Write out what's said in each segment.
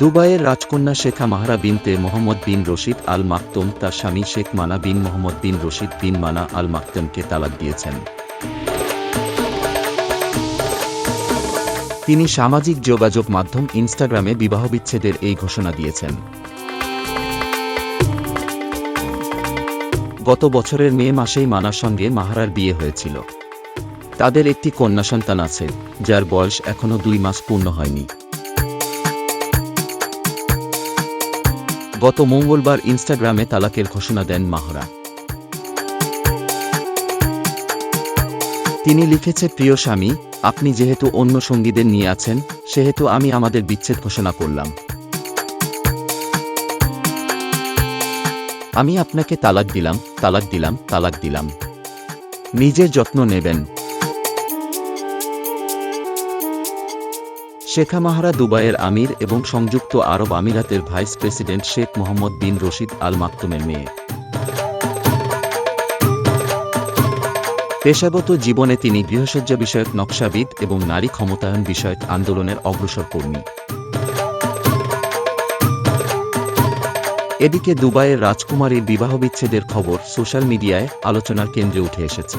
দুবাইয়ের রাজকন্যা শেখা মাহারা বিনতে মোহাম্মদ বিন রশিদ আল মাকতুম, তার স্বামী শেখ মানা বিন মোহাম্মদ বিন রশিদ বিন মানা আল মাকতুমকে তালাক দিয়েছেন। তিনি সামাজিক যোগাযোগ মাধ্যম ইনস্টাগ্রামে বিবাহবিচ্ছেদের এই ঘোষণা দিয়েছেন। গত বছরের মে মাসেই মানার সঙ্গে মাহারার বিয়ে হয়েছিল। তাদের একটি কন্যা সন্তান আছে, যার বয়স এখনও দুই মাস পূর্ণ হয়নি। গত মঙ্গলবার ইনস্টাগ্রামে তালাকের ঘোষণা দেন মাহরা। তিনি লিখেছে, প্রিয় স্বামী, আপনি যেহেতু অন্য সঙ্গীদের নিয়ে আছেন, সেহেতু আমি আমাদের বিচ্ছেদ ঘোষণা করলাম। আমি আপনাকে তালাক দিলাম তালাক দিলাম তালাক দিলাম। নিজের যত্ন নেবেন। শেখা মাহারা দুবাইয়ের আমির এবং সংযুক্ত আরব আমিরাতের ভাইস প্রেসিডেন্ট শেখ মোহাম্মদ বিন রশিদ আল মাকতুমের মেয়ে। পেশাগত জীবনে তিনি গৃহসজ্জা বিষয়ক নকশাবিদ এবং নারী ক্ষমতায়ন বিষয়ক আন্দোলনের অগ্রসর কর্মী। এদিকে দুবাইয়ের রাজকুমারীর বিবাহবিচ্ছেদের খবর সোশ্যাল মিডিয়ায় আলোচনার কেন্দ্রে উঠে এসেছে।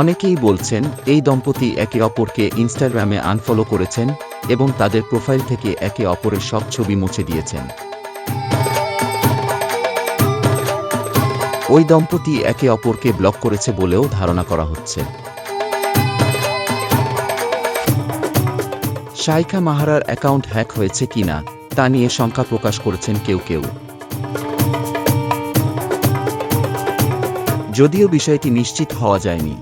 অনেকেই বলছেন, এই দম্পতি একে অপরকে ইনস্টাগ্রামে আনফলো করেছেন এবং তাদের প্রোফাইল থেকে একে অপরের সব ছবি মুছে দিয়েছেন। ওই দম্পতি একে অপরকে ব্লক করেছে বলেও ধারণা করা হচ্ছে। শাইখা মাহারার অ্যাকাউন্ট হ্যাক হয়েছে কিনা, তা নিয়ে শঙ্কা প্রকাশ করেছেন কেউ কেউ। যদিও বিষয়টি নিশ্চিত হওয়া যায়নি